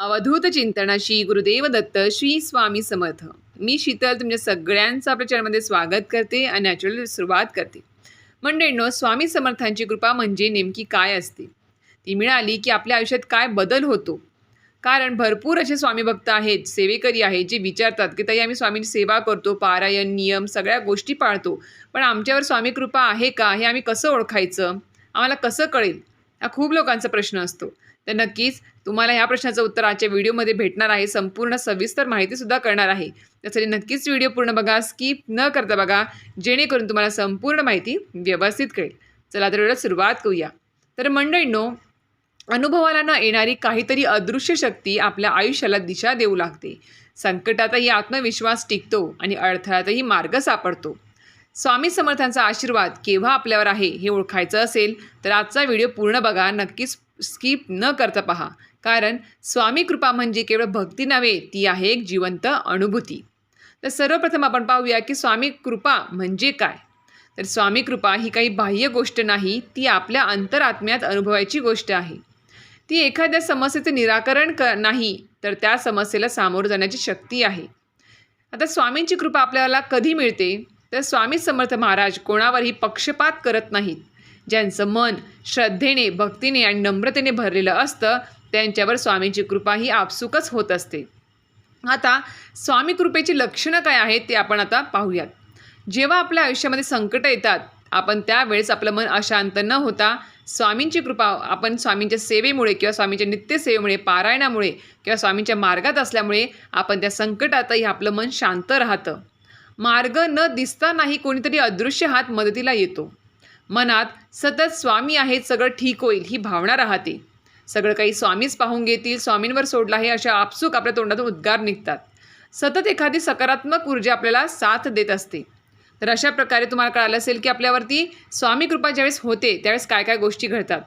अवधूत चिंतनाशी गुरुदेव दत्त श्री स्वामी समर्थ. मी शीतल तुमच्या सगळ्यांचं आपल्या चॅनलमध्ये स्वागत करते आणि नॅचरल सुरुवात करते. मंडळींनो स्वामी समर्थांची कृपा म्हणजे नेमकी काय असते? ती मिळाली की आपल्या आयुष्यात काय बदल होतो? कारण भरपूर असे स्वामी भक्त आहेत सेवेकरी आहेत जे विचारतात की ताई आम्ही स्वामींची सेवा करतो पारायण नियम सगळ्या गोष्टी पाळतो. पण आमच्यावर स्वामी कृपा आहे का? हे आम्ही कसं ओळखायचं? आम्हाला कसं कळेल? हा खूप लोकांचा प्रश्न असतो. तर नक्कीच तुम्हाला ह्या प्रश्नाचं उत्तर आजच्या व्हिडिओमध्ये भेटणार आहे. संपूर्ण सविस्तर माहितीसुद्धा करणार आहे. त्यासाठी नक्कीच व्हिडिओ पूर्ण बघा स्किप न करता बघा जेणेकरून तुम्हाला संपूर्ण माहिती व्यवस्थित कळेल. चला तर व्हिडिओला सुरुवात करूया. तर मंडळींनो अनुभवाला न येणारी काहीतरी अदृश्य शक्ती आपल्या आयुष्याला दिशा देऊ लागते. संकटातही आत्मविश्वास टिकतो आणि अडथळ्यातही मार्ग सापडतो. स्वामी समर्थांचा आशीर्वाद केव्हा आपल्यावर आहे हे ओळखायचं असेल तर आजचा व्हिडिओ पूर्ण बघा. नक्कीच स्किप न करता पहा. कारण स्वामी कृपा म्हणजे केवळ भक्ती नव्हे ती आहे एक जिवंत अनुभूती. तर सर्वप्रथम आपण पाहूया की स्वामी कृपा म्हणजे काय? तर स्वामी कृपा ही काही बाह्य गोष्ट नाही ती आपल्या अंतरात्म्यात अनुभवायची गोष्ट आहे. ती एखाद्या समस्येचे निराकरण क नाही तर त्या समस्येला सामोरं जाण्याची शक्ती आहे. आता स्वामींची कृपा आपल्याला कधी मिळते? तर स्वामी समर्थ महाराज कोणावरही पक्षपात करत नाहीत. ज्यांचं मन श्रद्धेने भक्तीने आणि नम्रतेने भरलेलं असतं त्यांच्यावर स्वामींची कृपा ही आपसुकच होत असते. आता स्वामी कृपेची लक्षणं काय आहेत ते आपण आता पाहूयात. जेव्हा आपल्या आयुष्यामध्ये संकटं येतात आपण त्यावेळेस आपलं मन अशांत न होता स्वामींची कृपा आपण स्वामींच्या सेवेमुळे किंवा स्वामींच्या नित्यसेवेमुळे पारायणामुळे किंवा स्वामींच्या मार्गात असल्यामुळे आपण त्या संकटातही आपलं मन शांत राहतं. मार्ग न दिसतानाही कोणीतरी अदृश्य हात मदतीला येतो. मनात सतत स्वामी आहेत सगळं ठीक होईल ही भावना राहते. सगळं काही स्वामीच पाहून घेतील स्वामींवर सोडलं आहे अशा आपसूक आपल्या तोंडातून उद्गार निघतात. सतत एखादी सकारात्मक ऊर्जा आपल्याला साथ देत असते. तर अशा प्रकारे तुम्हाला कळालं असेल की आपल्यावरती स्वामी कृपा ज्यावेळेस होते त्यावेळेस काय काय गोष्टी घडतात.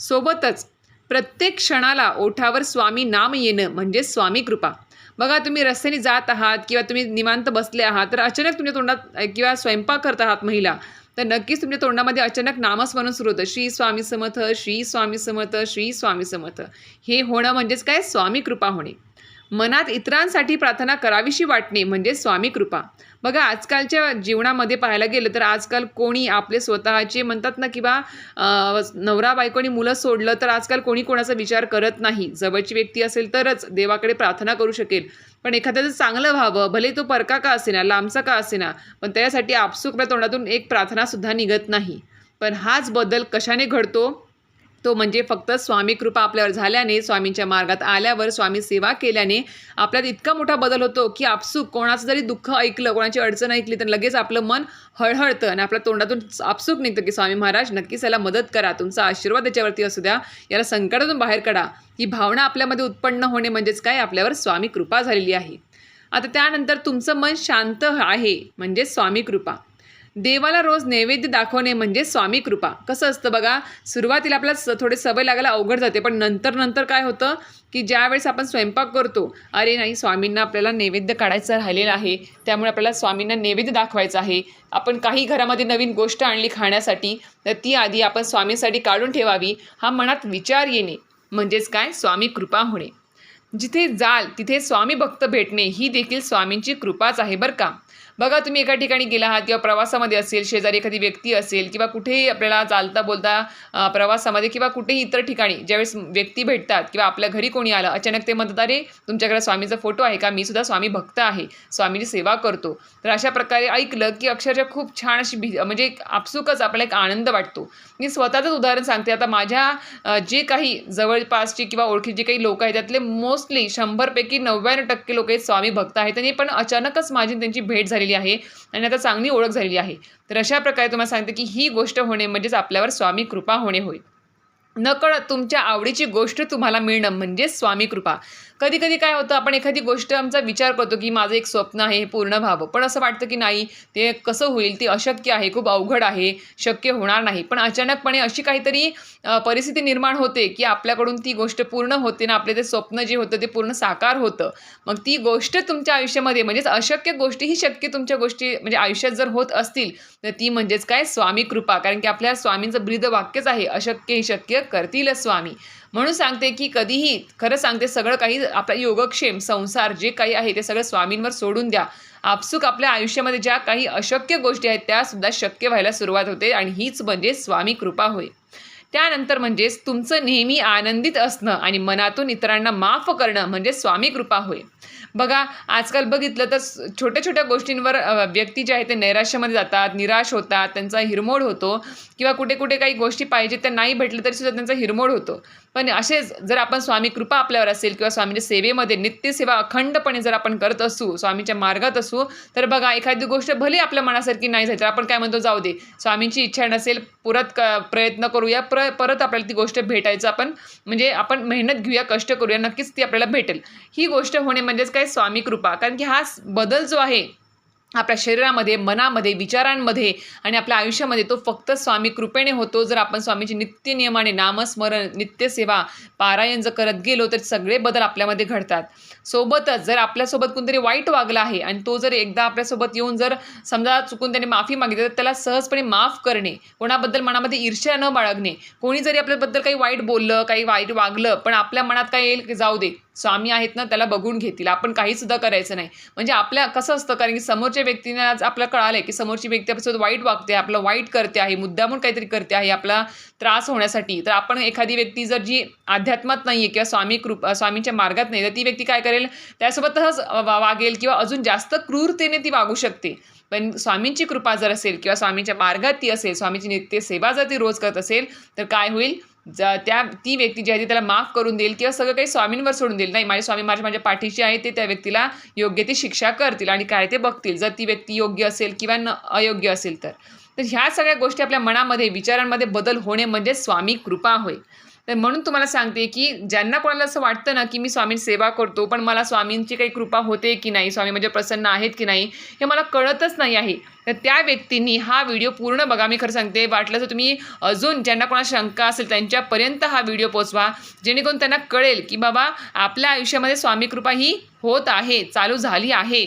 सोबतच प्रत्येक क्षणाला ओठावर स्वामी नाम येणं म्हणजे स्वामी कृपा. बघा तुम्ही रस्त्याने जात आहात किंवा तुम्ही निवांत बसले आहात तर अचानक तुमच्या तोंडात किंवा स्वयंपाक करत आहात महिला तर नक्कीच तुमच्या तोंडामध्ये अचानक नामस्मरण सुरू होतं. श्री स्वामी समर्थ श्री स्वामी समर्थ श्री स्वामी समर्थ. हे होणं म्हणजेच काय? स्वामी कृपा होणे. मनात इतरांसाठी प्रार्थना करावीशी वाटणे म्हणजे स्वामी कृपा. बघा आजकालच्या जीवनामध्ये पाहायला गेलं तर आजकाल कोणी आपले स्वतःचे म्हणतात ना किंवा बा नवरा बायकोनी मुलं सोडलं तर आजकाल कोणी कोणाचा विचार करत नाही. जवळची व्यक्ती असेल तरच देवाकडे प्रार्थना करू शकेल. पण एखाद्याचं चांगलं व्हावं भले तो परका का असेना लांबचा का असेना पण त्याच्यासाठी आपसुक तोंडातून एक प्रार्थनासुद्धा निघत नाही. पण हाच बदल कशाने घडतो? तो म्हणजे फक्त स्वामी कृपा आपल्यावर झाल्याने स्वामींच्या मार्गात आल्यावर स्वामी सेवा केल्याने आपल्यात इतका मोठा बदल होतो की आपसूक कोणाचं जरी दुःख ऐकलं कोणाची अडचण ऐकली तर लगेच आपलं मन हळहळतं आणि आपल्या तोंडातून आपसूक निघतं की स्वामी महाराज नक्कीच याला मदत करा तुमचा आशीर्वाद त्याच्यावरती असू द्या याला संकटातून बाहेर काढा. ही भावना आपल्यामध्ये उत्पन्न होणे म्हणजेच काय? आपल्यावर स्वामी कृपा झालेली आहे. आता त्यानंतर तुमचं मन शांत आहे म्हणजे स्वामी कृपा. देवाला रोज नैवेद्य दाखवणे म्हणजे स्वामी कृपा. कसं असतं बघा सुरुवातीला आपल्याला स सवय लागायला अवघड जाते पण नंतर नंतर काय होतं की ज्यावेळेस आपण स्वयंपाक करतो अरे नाही स्वामींना आपल्याला नैवेद्य काढायचं राहिलेलं आहे त्यामुळे आपल्याला स्वामींना नैवेद्य दाखवायचं आहे. आपण काही घरामध्ये नवीन गोष्ट आणली खाण्यासाठी तर ती आधी आपण स्वामींसाठी काढून ठेवावी. हा मनात विचार येणे म्हणजेच काय? स्वामी कृपा होणे. जिथे जाल तिथे स्वामी भक्त भेटणे ही देखील स्वामींची कृपाच आहे बरं का? बघा तुम्ही एका ठिकाणी गेला आहात किंवा प्रवासामध्ये असेल शेजारी एखादी व्यक्ती असेल किंवा कुठेही आपल्याला चालता बोलता प्रवासामध्ये किंवा कुठेही इतर ठिकाणी ज्यावेळेस व्यक्ती भेटतात किंवा आपल्या घरी कोणी आलं अचानक ते म्हणतात अरे तुमच्याकडे स्वामीचा फोटो आहे का? मी सुद्धा स्वामी भक्त आहे स्वामीची सेवा करतो. तर अशा प्रकारे ऐकलं की अक्षरशः खूप छान अशी भी म्हणजे एक आपसुकच आपल्याला एक आनंद वाटतो. मी स्वतःचंच उदाहरण सांगते. आता माझ्या जे काही जवळपासचे किंवा ओळखी जे काही लोक आहेत त्यातले मोस्टली शंभरपैकी नव्याण्णव टक्के लोक आहेत स्वामी भक्त आहेत आणि पण अचानकच माझी त्यांची भेट झालेली आहे आणि आता चांगली ओळख झालेली आहे. तर अशा प्रकारे तुम्हाला सांगते की ही गोष्ट होणे म्हणजेच आपल्यावर स्वामी कृपा होणे होय. नकळत तुमच्या आवडीची गोष्ट तुम्हाला मिळणं म्हणजे स्वामी कृपा. कधी कधी काय होतं आपण एखादी गोष्ट आमचा विचार करतो की माझं एक स्वप्न आहे हे पूर्ण व्हावं. पण असं वाटतं की नाही ते कसं होईल ते अशक्य आहे खूप अवघड आहे शक्य होणार नाही. पण अचानकपणे अशी काहीतरी परिस्थिती निर्माण होते की आपल्याकडून ती गोष्ट पूर्ण होते ना आपले ते स्वप्न जे होतं ते पूर्ण साकार होतं. मग ती गोष्ट तुमच्या आयुष्यामध्ये म्हणजेच अशक्य गोष्टी ही शक्य तुमच्या गोष्टी म्हणजे आयुष्यात जर होत असतील तर ती म्हणजेच काय? स्वामी कृपा. कारण की आपल्या स्वामींचं ब्रीद वाक्यच आहे अशक्य ही शक्य करतील स्वामी. म्हणून सांगते की कधीही खरं सांगते सगळं काही आपला योगक्षेम संसार जे काही आहे ते सगळं स्वामींवर सोडून द्या. आपसूक आपल्या आयुष्यामध्ये ज्या काही अशक्य गोष्टी आहेत त्या सुद्धा शक्य व्हायला सुरुवात होते आणि हीच म्हणजे स्वामी कृपा होय. त्यानंतर म्हणजेच तुमचं नेहमी आनंदित असणं आणि मनातून इतरांना माफ करणं म्हणजे स्वामी कृपा होय. बघा आजकाल बघितलं तर छोट्या छोट्या गोष्टींवर व्यक्ती जे आहे ते नैराश्यामध्ये जातात निराश होतात त्यांचा हिरमोड होतो किंवा कुठे कुठे काही गोष्टी पाहिजे त्या नाही भेटलं तरी सुद्धा त्यांचा हिरमोड होतो. पण असेच जर आपण स्वामी कृपा आपल्यावर असेल किंवा स्वामीच्या सेवेमध्ये नित्यसेवा अखंडपणे जर आपण करत असू स्वामीच्या मार्गात असू तर बघा एखादी गोष्ट भले आपल्या मनासारखी नाही झाली तर आपण काय म्हणतो जाऊ दे. स्वामींची इच्छा नसेल पुरत क प्रयत्न करूया प्र परत आपल्याला ती गोष्ट भेटायचं. आपण म्हणजे आपण मेहनत घेऊया कष्ट करूया नक्कीच ती आपल्याला भेटेल. ही गोष्ट होणे म्हणजेच काय? स्वामी कृपा. कारण की हा बदल जो आहे आपल्या शरीरामध्ये मनामध्ये विचारांमध्ये आणि आपल्या आयुष्यामध्ये तो फक्त स्वामी कृपेने होतो. जर आपण स्वामीची नित्य नियमाने नामस्मरण नित्यसेवा पारायण जर करत गेलो तर सगळे बदल आपल्यामध्ये घडतात. सोबतच जर आपल्यासोबत कोणतरी वाईट वागला आहे आणि तो जर एकदा आपल्यासोबत येऊन जर समजा चुकून त्याने माफी मागितली तर त्याला सहजपणे माफ करणे कोणाबद्दल मनामध्ये ईर्ष्या न बाळगणे कोणी जरी आपल्याबद्दल काही वाईट बोललं काही वाईट वागलं पण आपल्या मनात काय येईल की जाऊ दे स्वामी आहेत ना त्याला बघून घेतील. आपण काहीसुद्धा करायचं नाही. म्हणजे आपल्या कसं असतं कारण की समोरच्या व्यक्तीने आज आपल्याला कळालं की समोरची व्यक्ती आपल्यासोबत वाईट वागते आपलं वाईट करते आहे मुद्दामून काहीतरी करते आहे आपला त्रास होण्यासाठी. तर आपण एखादी व्यक्ती जर जी अध्यात्मात नाही आहे किंवा स्वामी कृप स्वामींच्या मार्गात नाही तर ती व्यक्ती काय करेल? त्यासोबत तसंच वा- वागेल किंवा अजून जास्त क्रूरतेने ती वागू शकते. पण स्वामींची कृपा जर असेल किंवा स्वामींच्या मार्गात ती असेल स्वामीची नित्य सेवा जर ती रोज करत असेल तर काय होईल? ज त्या ती व्यक्ती जी आहे ती त्याला माफ करून देईल किंवा सगळं काही स्वामींवर सोडून देईल. नाही माझे स्वामी महाराज माझ्या पाठीशी आहे ते त्या व्यक्तीला योग्य ती शिक्षा करतील आणि काय ते बघतील. जर ती व्यक्ती योग्य असेल किंवा न अयोग्य असेल तर. तर ह्या सगळ्या गोष्टी आपल्या मनामध्ये विचारांमध्ये बदल होणे म्हणजे स्वामी कृपा होय. तर म्हणून तुम्हाला सांगते की ज्यांना कोणाला असं वाटतं ना की मी स्वामी सेवा करतो पण मला स्वामींची काही कृपा होते की नाही स्वामी म्हणजे प्रसन्न आहेत की नाही हे मला कळतच नाही आहे. तर त्या व्यक्तींनी हा व्हिडिओ पूर्ण बघा. मी खरं सांगते वाटलं तर तुम्ही अजून ज्यांना कोणाला शंका असेल त्यांच्यापर्यंत हा व्हिडिओ पोचवा जेणेकरून त्यांना कळेल की बाबा आपल्या आयुष्यामध्ये स्वामी कृपा ही होत आहे चालू झाली आहे.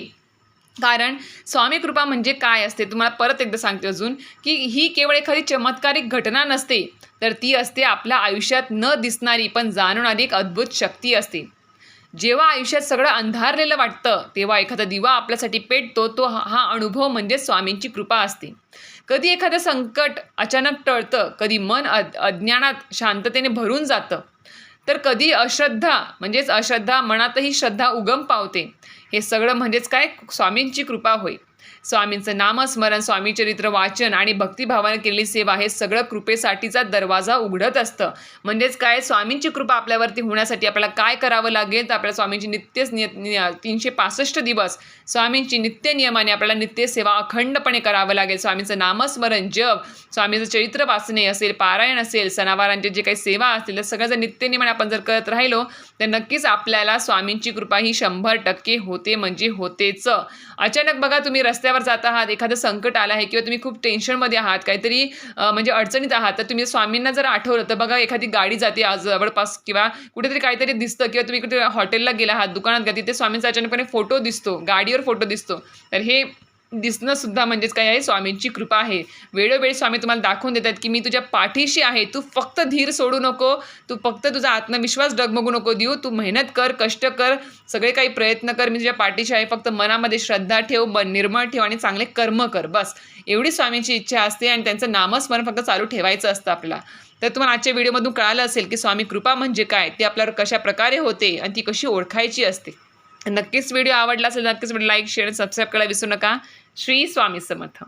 कारण स्वामी कृपा म्हणजे काय असते? तुम्हाला परत एकदा सांगते अजून की ही केवळ एखादी चमत्कारिक घटना नसते तर ती असते आपल्या आयुष्यात न दिसणारी पण जाणवणारी एक अद्भुत शक्ती असते. जेव्हा आयुष्यात सगळं अंधारलेलं वाटतं तेव्हा एखादा दिवा आपल्यासाठी पेटतो तो हा अनुभव म्हणजे स्वामींची कृपा असते. कधी एखादं संकट अचानक टळतं कधी मन अद अज्ञानात शांततेने भरून जातं तर कधी अश्रद्धा म्हणजेच अश्रद्धा मनातही श्रद्धा उगम पावते. हे सगळं म्हणजेच काय? स्वामींची कृपा होय. स्वामींचं नामस्मरण स्वामी चरित्र वाचन आणि भक्तिभावाने केलेली सेवा हे सगळं कृपेसाठीचा दरवाजा उघडत असतं. म्हणजेच काय? स्वामींची कृपा आपल्यावरती होण्यासाठी आपल्याला काय करावं लागेल? तर आपल्या स्वामींची नित्यच निय तीनशे पासष्ट दिवस स्वामींची नित्य नियमाने आपल्याला नित्य सेवा अखंडपणे करावं लागेल. स्वामींचं नामस्मरण जप स्वामीचं चरित्र वाचणे असेल पारायण असेल सणावारांचे जे काही सेवा असतील तर सगळं जर नित्य नियमाने आपण जर करत राहिलो तर नक्कीच आपल्याला स्वामींची कृपा ही शंभर टक्के होते म्हणजे होतेच. अचानक बघा तुम्ही रस्त्यावर जात आहात एखादं संकट आलं आहे किंवा तुम्ही खूप टेन्शनमध्ये आहात काहीतरी म्हणजे अडचणीत आहात तर तुम्ही स्वामींना जर आठवलं तर बघा एखादी गाडी जाते आज जवळपास किंवा कुठेतरी काहीतरी दिसतं किंवा तुम्ही कुठे हॉटेलला गेला आहात दुकानात गा तिथे स्वामींचा अचानकपणे फोटो दिसतो गाडीवर फोटो दिसतो. तर हे दिसणं सुद्धा म्हणजेच काय आहे? स्वामींची कृपा आहे. वेळोवेळी स्वामी तुम्हाला दाखवून देतात की मी तुझ्या पाठीशी आहे. तू फक्त धीर सोडू नको. तू फक्त तुझा आत्मविश्वास डगमगू नको देऊ. तू मेहनत कर कष्ट कर सगळे काही प्रयत्न कर. मी तुझ्या पाठीशी आहे. फक्त मनामध्ये श्रद्धा ठेव मन निर्मळ ठेव आणि चांगले कर्म कर. बस. एवढी स्वामींची इच्छा असते आणि त्यांचं नामस्मरण फक्त चालू ठेवायचं असतं आपल्याला. तर तुम्हाला आजच्या व्हिडिओमधून कळालं असेल की स्वामी कृपा म्हणजे काय? ते आपल्यावर कशा प्रकारे होते आणि ती कशी ओळखायची असते? नक्कीच व्हिडिओ आवडला असेल नक्कीच व्हिडिओ लाईक शेअर सबस्क्राईब करायला विसरू नका. श्री स्वामी समर्थ.